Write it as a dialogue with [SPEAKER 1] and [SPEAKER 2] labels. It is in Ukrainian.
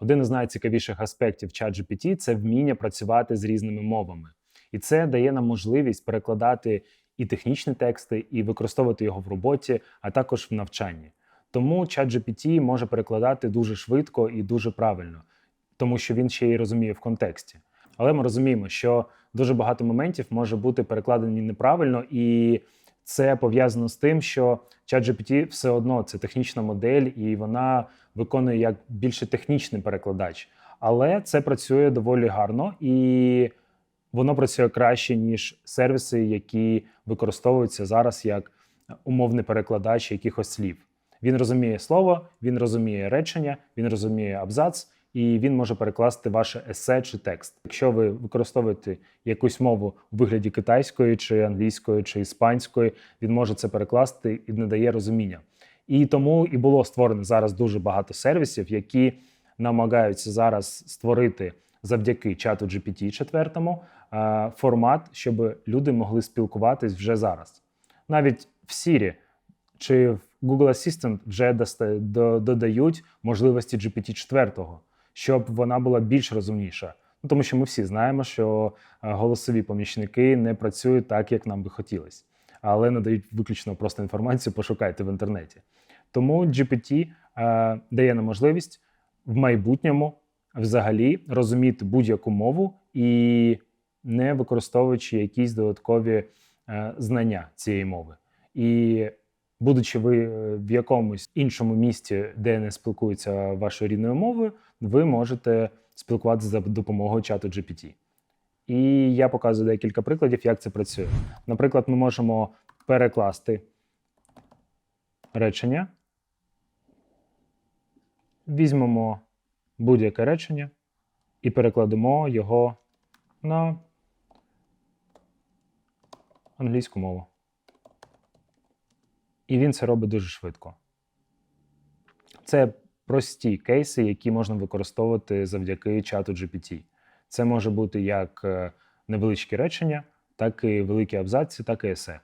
[SPEAKER 1] Один із найцікавіших аспектів ChatGPT – це вміння працювати з різними мовами. І це дає нам можливість перекладати і технічні тексти, і використовувати його в роботі, а також в навчанні. Тому ChatGPT може перекладати дуже швидко і дуже правильно, тому що він ще й розуміє в контексті. Але ми розуміємо, що дуже багато моментів може бути перекладені неправильно, і це пов'язано з тим, що ChatGPT все одно це технічна модель, і вона виконує як більше технічний перекладач. Але це працює доволі гарно і воно працює краще, ніж сервіси, які використовуються зараз як умовний перекладач якихось слів. Він розуміє слово, він розуміє речення, він розуміє абзац, і він може перекласти ваше есе чи текст. Якщо ви використовуєте якусь мову у вигляді китайської, чи англійської, чи іспанської, він може це перекласти і надає розуміння. І тому і було створено зараз дуже багато сервісів, які намагаються зараз створити завдяки чату GPT 4 е, формат, щоб люди могли спілкуватись вже зараз. Навіть в Siri чи в Google Assistant вже додають можливості GPT-4, щоб вона була більш розумніша. Ну, тому що ми всі знаємо, що е, голосові помічники не працюють так, як нам би хотілося, але надають виключно просто інформацію, пошукайте в інтернеті. Тому GPT е, дає нам можливість в майбутньому взагалі розуміти будь-яку мову і не використовуючи якісь додаткові е, знання цієї мови. І будучи ви е, в якомусь іншому місті, де не спілкуються вашою рідною мовою, ви можете спілкуватися за допомогою чату GPT. І я показую декілька прикладів, як це працює. Наприклад, ми можемо перекласти речення. Візьмемо будь-яке речення і перекладемо його на англійську мову. І він це робить дуже швидко. Це прості кейси, які можна використовувати завдяки чату GPT. Це може бути як е, невеличкі речення, так і великі абзаці, так і есе.